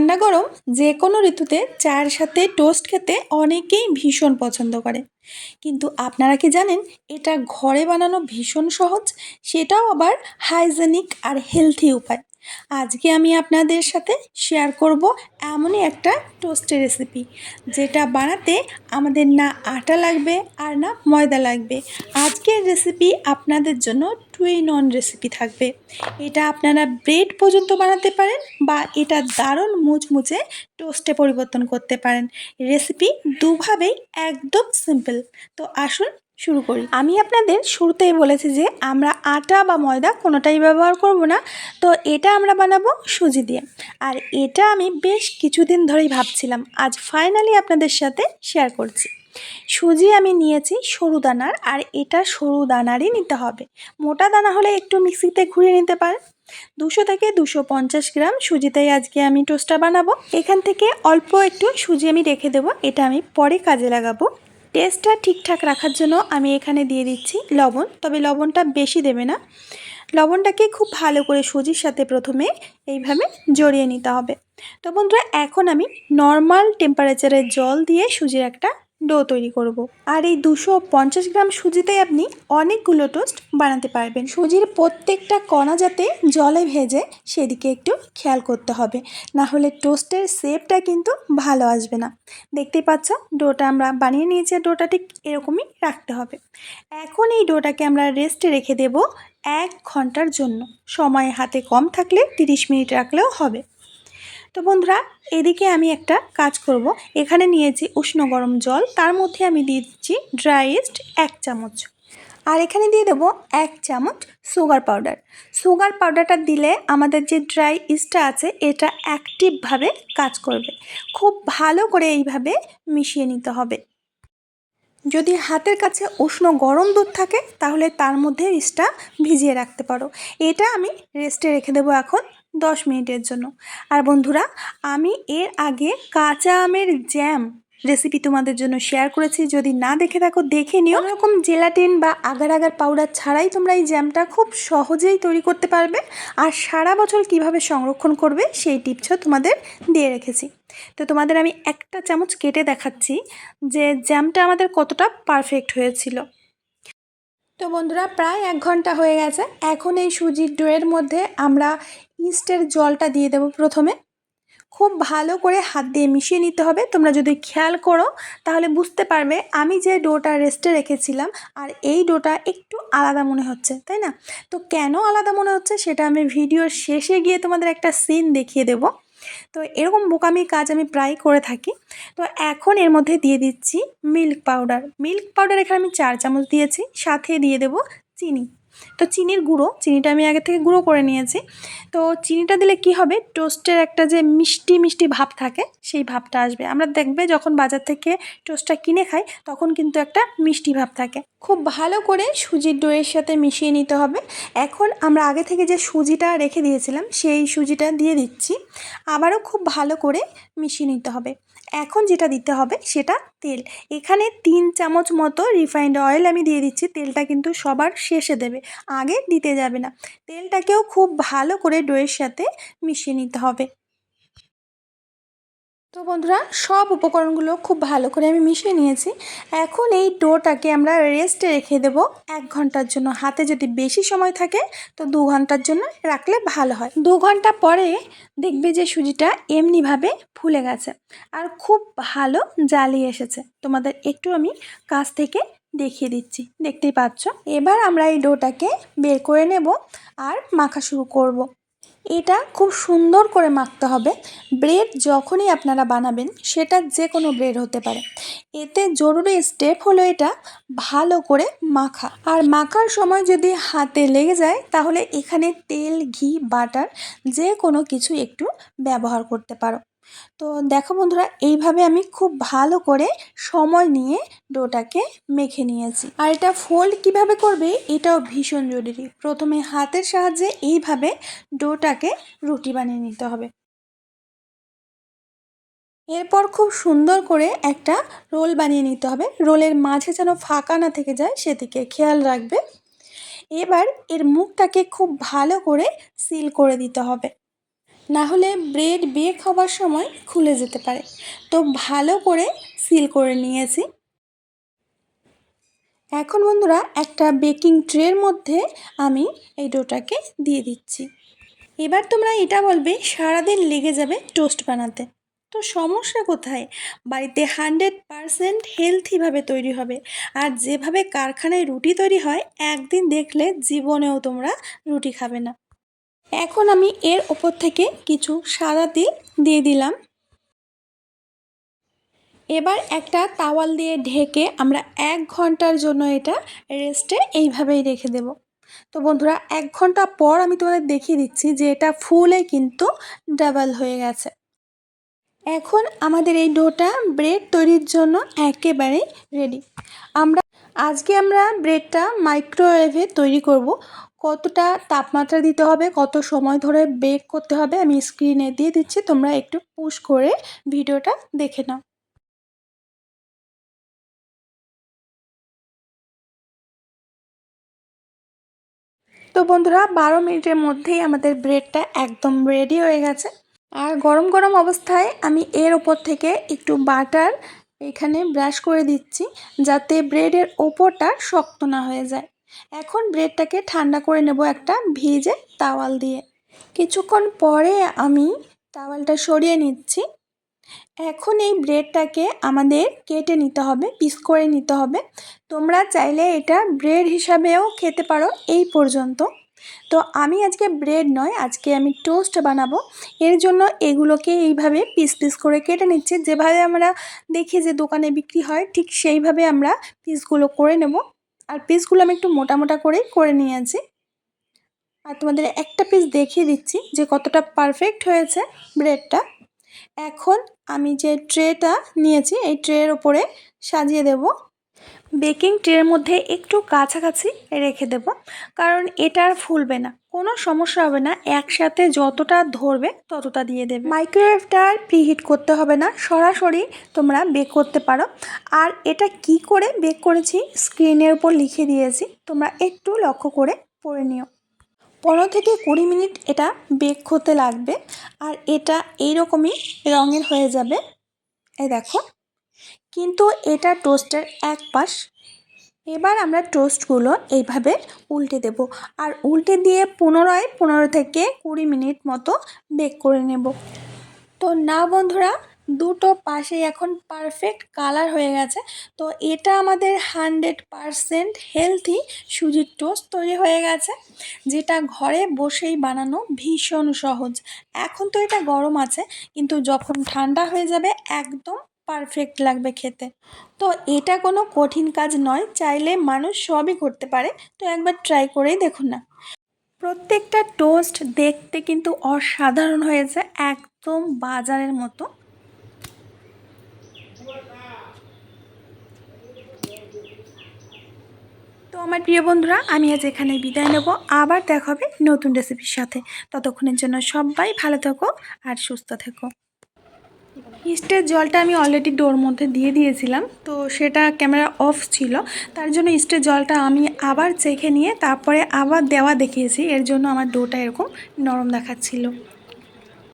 ঠান্ডা গরম যে কোনো ঋতুতে চায়ের সাথে টোস্ট খেতে অনেকেই ভীষণ পছন্দ করে। কিন্তু আপনারা কি জানেন, এটা ঘরে বানানো ভীষণ সহজ, সেটাও আবার হাইজেনিক আর হেলথি উপায়। আজকে আমি আপনাদের সাথে শেয়ার করব এমনই একটা টোস্টের রেসিপি যেটা বানাতে আমাদের না আটা লাগবে আর না ময়দা লাগবে। আজকের রেসিপি আপনাদের জন্য টু ইন ওয়ান রেসিপি থাকবে। এটা আপনারা ব্রেড পর্যন্ত বানাতে পারেন বা এটা দারুণ মুচমুচে টোস্টে পরিবর্তন করতে পারেন। রেসিপি দুভাবেই একদম সিম্পল তো আসুন শুরু করি। আমি আপনাদের শুরুতেই বলেছি যে আমরা আটা বা ময়দা কোনোটাই ব্যবহার করব না। তো এটা আমরা বানাবো সুজি দিয়ে। আর এটা আমি বেশ কিছুদিন ধরেই ভাবছিলাম, আজ ফাইনালি আপনাদের সাথে শেয়ার করছি। সুজি আমি নিয়েছি সরু দানার, আর এটা সরু দানারই নিতে হবে। মোটা দানা হলে একটু মিক্সিতে ঘুরিয়ে নিতে পারেন। দুশো থেকে দুশো পঞ্চাশ গ্রাম সুজিতেই আজকে আমি টোস্টটা বানাবো। এখান থেকে অল্প একটু সুজি আমি রেখে দেবো। এটা আমি পরে কাজে লাগাবো। টেস্টটা ঠিকঠাক রাখার জন্য আমি এখানে দিয়ে দিচ্ছি লবণ, তবে লবণটা বেশি দেবে না। লবণটাকে খুব ভালো করে সুজির সাথে প্রথমে এইভাবে জড়িয়ে নিতে হবে। তো বন্ধুরা, এখন আমি নর্মাল টেম্পারেচারের জল দিয়ে সুজির একটা ডো তৈরি করব। আর এই দুশো পঞ্চাশ গ্রাম সুজিতে আপনি অনেকগুলো টোস্ট বানাতে পারবেন। সুজির প্রত্যেকটা কণা যাতে জলে ভেজে সেদিকে একটু খেয়াল করতে হবে। না হলে টোস্টের শেপটা কিন্তু ভালো আসবে না। দেখতেই পাচ্ছ, ডোটা আমরা বানিয়ে নিয়েছি ডোটা ঠিক এরকমই রাখতে হবে। এখন এই ডোটাকে আমরা রেস্টে রেখে দেব এক ঘণ্টার জন্য। সময় হাতে কম থাকলে তিরিশ মিনিট রাখলেও হবে। তো বন্ধুরা, এদিকে আমি একটা কাজ করব। এখানে নিয়েছি উষ্ণ গরম জল, তার মধ্যে আমি দিচ্ছি ড্রাইস্ট এক চামচ। আর এখানে দিয়ে দেবো এক চামচ সুগার পাউডার। সুগার পাউডারটা দিলে আমাদের যে ড্রাই ইস্টটা আছে, এটা অ্যাক্টিভভাবে কাজ করবে। খুব ভালো করে এইভাবে মিশিয়ে নিতে হবে। যদি হাতের কাছে উষ্ণ গরম দুধ থাকে, তাহলে তার মধ্যে ইস্টটা ভিজিয়ে রাখতে পারো। এটা আমি রেস্টে রেখে দেবো এখন দশ মিনিটের জন্য। আর বন্ধুরা, আমি এর আগে কাঁচা আমের জ্যাম রেসিপি তোমাদের জন্য শেয়ার করেছি। যদি না দেখে থাকো, দেখে নিও। এরকম জেলাটিন বা আগার আগার পাউডার ছাড়াই তোমরা এই জ্যামটা খুব সহজেই তৈরি করতে পারবে। আর সারা বছর কীভাবে সংরক্ষণ করবে, সেই টিপসও তোমাদের দিয়ে রেখেছি। তো তোমাদের আমি একটা চামচ কেটে দেখাচ্ছি যে জ্যামটা আমাদের কতটা পারফেক্ট হয়েছিল। তো বন্ধুরা, প্রায় এক ঘণ্টা হয়ে গেছে। এখন এই সুজির ডোয়ের মধ্যে আমরা ইস্টের জলটা দিয়ে দেবো প্রথমে। খুব ভালো করে হাত দিয়ে মিশিয়ে নিতে হবে। তোমরা যদি খেয়াল করো, তাহলে বুঝতে পারবে আমি যে ডোটা রেস্টে রেখেছিলাম, আর এই ডোটা একটু আলাদা মনে হচ্ছে, তাই না? তো কেন আলাদা মনে হচ্ছে সেটা আমি ভিডিওর শেষে গিয়ে তোমাদের একটা সিন দেখিয়ে দেবো। তো এরকম বোকামি কাজ আমি প্রায় করে থাকি। তো এখন এর মধ্যে দিয়ে দিচ্ছি মিল্ক পাউডার মিল্ক পাউডার এখানে আমি চার চামচ দিয়েছি, সাথে দিয়ে দেব চিনি। তো চিনির গুঁড়ো, চিনিটা আমি আগে থেকে গুঁড়ো করে নিয়েছি। তো চিনিটা দিলে কি হবে? টোস্টের একটা যে মিষ্টি মিষ্টি ভাব থাকে, সেই ভাবটা আসবে। আমরা দেখবে যখন বাজার থেকে টোস্টটা কিনে খাই, তখন কিন্তু একটা মিষ্টি ভাব থাকে। খুব ভালো করে সুজির ডোয়ের সাথে মিশিয়ে নিতে হবে। এখন আমরা আগে থেকে যে সুজিটা রেখে দিয়েছিলাম, সেই সুজিটা দিয়ে দিচ্ছি। আবারও খুব ভালো করে মিশিয়ে নিতে হবে। এখন যেটা দিতে হবে সেটা তেল। এখানে তিন চামচ মতো রিফাইন্ড অয়েল আমি দিয়ে দিচ্ছি। তেলটা কিন্তু সবার শেষে দেবে, আগে দিতে যাবে না। তেলটাকেও খুব ভালো করে ডোয়ের সাথে মিশিয়ে নিতে হবে। তো বন্ধুরা, সব উপকরণগুলো খুব ভালো করে আমি মিশিয়ে নিয়েছি। এখন এই ডোটাকে আমরা রেস্টে রেখে দেব। এক ঘণ্টার জন্য। হাতে যদি বেশি সময় থাকে, তো দু ঘণ্টার জন্য রাখলে ভালো হয়। দু ঘণ্টা পরে দেখবে যে সুজিটা এমনিভাবে ফুলে গেছে আর খুব ভালো জ্বালিয়ে এসেছে। তোমাদের একটু আমি কাছ থেকে দেখিয়ে দিচ্ছি। দেখতেই পাচ্ছ? এবার আমরা এই ডোটাকে বের করে নেব আর মাখা শুরু করব। এটা খুব সুন্দর করে মাখতে হবে। ব্রেড যখনই আপনারা বানাবেন, সেটা যে কোনো ব্রেড হতে পারে। এতে জরুরি স্টেপ হলো এটা ভালো করে মাখা। আর মাখার সময় যদি হাতে লেগে যায়, তাহলে এখানে তেল, ঘি, বাটার যে কোনো কিছু একটু ব্যবহার করতে পারো। তো দেখো বন্ধুরা, এইভাবে আমি খুব ভালো করে সময় নিয়ে ডোটাকে মেখে নিয়েছি। আর এটা ফোল্ড কীভাবে করবে, এটাও ভীষণ জরুরি। প্রথমে হাতের সাহায্যে এইভাবে ডোটাকে রুটি বানিয়ে নিতে হবে। এরপর খুব সুন্দর করে একটা রোল বানিয়ে নিতে হবে। রোলের মাঝে যেন ফাঁকা না থেকে যায়, সেদিকে খেয়াল রাখবে। এবার এর মুখটাকে খুব ভালো করে সিল করে দিতে হবে। না হলে ব্রেড বেক হবার সময় খুলে যেতে পারে। তো ভালো করে সিল করে নিয়েছি। এখন বন্ধুরা একটা বেকিং ট্রের মধ্যে আমি এই ডোটাকে দিয়ে দিচ্ছি। এবার তোমরা এটা বলবে, সারাদিন লেগে যাবে টোস্ট বানাতে। তো সমস্যা কোথায়? বাড়িতে হান্ড্রেড পারসেন্ট হেলথিভাবে তৈরি হবে। আর যেভাবে কারখানায় রুটি তৈরি হয়, একদিন দেখলে জীবনেও তোমরা রুটি খাবে না। এখন আমি এর ওপর থেকে কিছু সাদা তিল দিয়ে দিলাম। এবার একটা তাওয়াল দিয়ে ঢেকে আমরা এক ঘণ্টার জন্য এটা রেস্টে এইভাবেই রেখে দেব। তো বন্ধুরা, এক ঘণ্টা পর আমি তোমাদের দেখিয়ে দিচ্ছি যে এটা ফুলে কিন্তু ডাবল হয়ে গেছে। এখন আমাদের এই ডোটা ব্রেড তৈরির জন্য একেবারেই রেডি। আমরা, আজকে আমরা ব্রেডটা মাইক্রোওয়েভে তৈরি করব। কতটা তাপমাত্রা দিতে হবে, কত সময় ধরে বেক করতে হবে, আমি স্ক্রিনে দিয়ে দিচ্ছি, তোমরা একটু পুশ করে ভিডিওটা দেখে নাও। তো বন্ধুরা, বারো মিনিটের মধ্যেই আমাদের ব্রেডটা একদম রেডি হয়ে গেছে। আর গরম গরম অবস্থায় আমি এর ওপর থেকে একটু বাটার এখানে ব্রাশ করে দিচ্ছি, যাতে ব্রেডের ওপরটা শক্ত না হয়ে যায়। এখন ব্রেডটাকে ঠান্ডা করে নেব একটা ভিজে তাওয়াল দিয়ে। কিছুক্ষণ পরে আমি তাওয়ালটা সরিয়ে নিচ্ছি। এখন এই ব্রেডটাকে আমাদের কেটে নিতে হবে, পিস করে নিতে হবে। তোমরা চাইলে এটা ব্রেড হিসাবেও খেতে পারো এই পর্যন্ত। তো আমি আজকে ব্রেড নয়, আজকে আমি টোস্ট বানাবো। এর জন্য এগুলোকে এইভাবে পিস পিস করে কেটে নিচ্ছি। যেভাবে আমরা দেখি যে দোকানে বিক্রি হয়, ঠিক সেইভাবে আমরা পিসগুলো করে নেব। আর পিসগুলো আমি একটু মোটা মোটা করেই করে নিয়েছি। আর তোমাদের একটা পিস দেখিয়ে দিচ্ছি যে কতটা পারফেক্ট হয়েছে ব্রেডটা এখন আমি যে ট্রেটা নিয়েছি, এই ট্রের ওপরে সাজিয়ে দেব। বেকিং ট্রের মধ্যে একটু কাছাকাছি রেখে দেব, কারণ এটা আর ফুলবে না। কোনো সমস্যা হবে না, একসাথে যতটা ধরবে ততটা দিয়ে দেবে। মাইক্রোওয়েভটা আর প্রিহিট করতে হবে না, সরাসরি তোমরা বেক করতে পারো। আর এটা কি করে বেক করেছি, স্ক্রিনের উপর লিখে দিয়েছি, তোমরা একটু লক্ষ্য করে পড়ে নিও। পনেরো থেকে কুড়ি মিনিট এটা বেক হতে লাগবে, আর এটা এইরকমই রঙের হয়ে যাবে। এই দেখো। কিন্তু এটা টোস্টের এক পাশ। এবার আমরা টোস্টগুলো এইভাবে উল্টে দেব আর উল্টে দিয়ে পুনরায় পনেরো থেকে কুড়ি মিনিট মতো বেক করে নেব। তো না বন্ধুরা, দুটো পাশেই এখন পারফেক্ট কালার হয়ে গেছে। তো এটা আমাদের হান্ড্রেড পারসেন্ট হেলথি সুজির টোস্ট তৈরি হয়ে গেছে, যেটা ঘরে বসেই বানানো ভীষণ সহজ। এখন তো এটা গরম আছে, কিন্তু যখন ঠান্ডা হয়ে যাবে, একদম পারফেক্ট লাগবে খেতে। তো এটা কোনো কঠিন কাজ নয়, চাইলে মানুষ সবই করতে পারে। তো একবার ট্রাই করেই দেখুন না। প্রত্যেকটা টোস্ট দেখতে কিন্তু অসাধারণ হয়েছে, একদম বাজারের মতো। তো আমার প্রিয় বন্ধুরা, আমি আজ এখানে বিদায় নেব। আবার দেখা হবে নতুন রেসিপির সাথে। ততক্ষণের জন্য সবাই ভালো থেকো আর সুস্থ থেকো। ইস্টের জলটা আমি অলরেডি ডোর মধ্যে দিয়ে দিয়েছিলাম, তো সেটা ক্যামেরা অফ ছিল। তার জন্য ইস্টের জলটা আমি আবার চেখে নিয়ে তারপরে আবার দেওয়া দেখিয়েছি। এর জন্য আমার ডোটা এরকম নরম দেখাচ্ছিল।